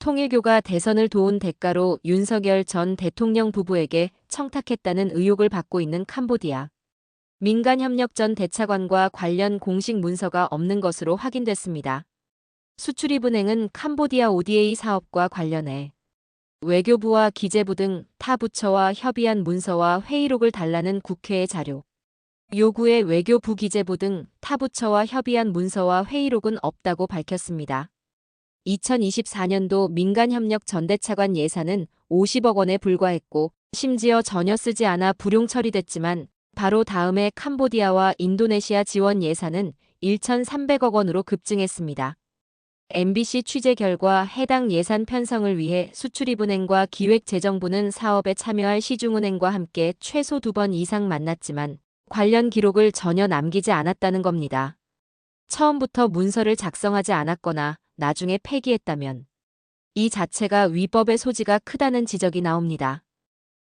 통일교가 대선을 도운 대가로 윤석열 전 대통령 부부에게 청탁했다는 의혹을 받고 있는 캄보디아. 민간협력 전 대차관과 관련 공식 문서가 없는 것으로 확인됐습니다. 수출입은행은 캄보디아 ODA 사업과 관련해 외교부와 기재부 등 타 부처와 협의한 문서와 회의록을 달라는 국회의 자료. 요구에 외교부 기재부 등 타 부처와 협의한 문서와 회의록은 없다고 밝혔습니다. 2024년도 민간협력 전대차관 예산은 50억 원에 불과했고 심지어 전혀 쓰지 않아 불용 처리됐지만 바로 다음해 캄보디아와 인도네시아 지원 예산은 1,300억 원으로 급증했습니다. MBC 취재 결과 해당 예산 편성을 위해 수출입은행과 기획재정부는 사업에 참여할 시중은행과 함께 최소 두 번 이상 만났지만 관련 기록을 전혀 남기지 않았다는 겁니다. 처음부터 문서를 작성하지 않았거나 나중에 폐기했다면 이 자체가 위법의 소지가 크다는 지적이 나옵니다.